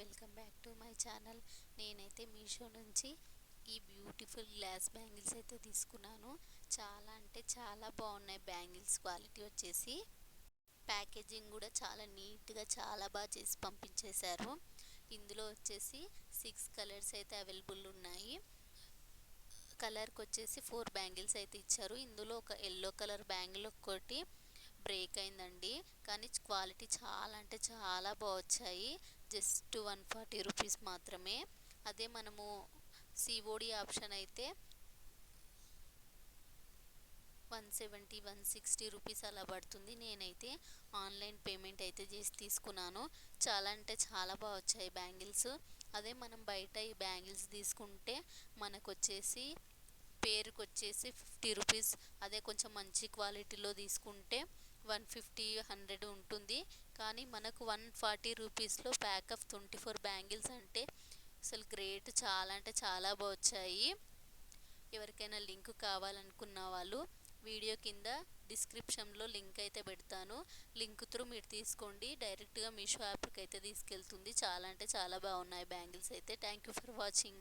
Welcome back to my channel. నేనైతే మీషో నుంచి ఈ బ్యూటిఫుల్ గ్లాస్ బ్యాంగిల్స్ అయితే తీసుకున్నాను. చాలా అంటే చాలా బాగున్నాయి బ్యాంగిల్స్. క్వాలిటీ వచ్చేసి ప్యాకేజింగ్ కూడా చాలా నీట్గా చాలా బాగా చేసి పంపించేశారు. ఇందులో వచ్చేసి సిక్స్ కలర్స్ అయితే అవైలబుల్ ఉన్నాయి. కలర్కి వచ్చేసి ఫోర్ బ్యాంగిల్స్ అయితే ఇచ్చారు. ఇందులో ఒక ఎల్లో కలర్ బ్యాంగిల్ ఒకటి బ్రేక్ అయిందండి. కానీ క్వాలిటీ చాలా అంటే చాలా బాగా వచ్చాయి. జస్ట్ వన్ ఫార్టీ రూపీస్ మాత్రమే. అదే మనము సిఓడి ఆప్షన్ అయితే one seventy one sixty rupees అలా పడుతుంది. నేనైతే ఆన్లైన్ పేమెంట్ అయితే చేసి తీసుకున్నాను. చాలా అంటే చాలా బాగా వచ్చాయి బ్యాంగిల్స్. అదే మనం బయట ఈ బ్యాంగిల్స్ తీసుకుంటే మనకు వచ్చేసి పేరుకు వచ్చేసి ఫిఫ్టీ రూపీస్. అదే కొంచెం మంచి క్వాలిటీలో తీసుకుంటే వన్ ఫిఫ్టీ హండ్రెడ్ ఉంటుంది. కానీ మనకు వన్ ఫార్టీ రూపీస్లో pack of twenty four bangles అంటే అసలు గ్రేట్. చాలా అంటే చాలా బాగా వచ్చాయి. ఎవరికైనా లింక్ కావాలనుకున్న వాళ్ళు వీడియో కింద డిస్క్రిప్షన్లో లింక్ అయితే పెడతాను. లింక్ త్రూ మీరు తీసుకోండి. డైరెక్ట్గా మీషో యాప్కి అయితే తీసుకెళ్తుంది. చాలా అంటే చాలా బాగున్నాయి బ్యాంగిల్స్ అయితే. Thank you for watching.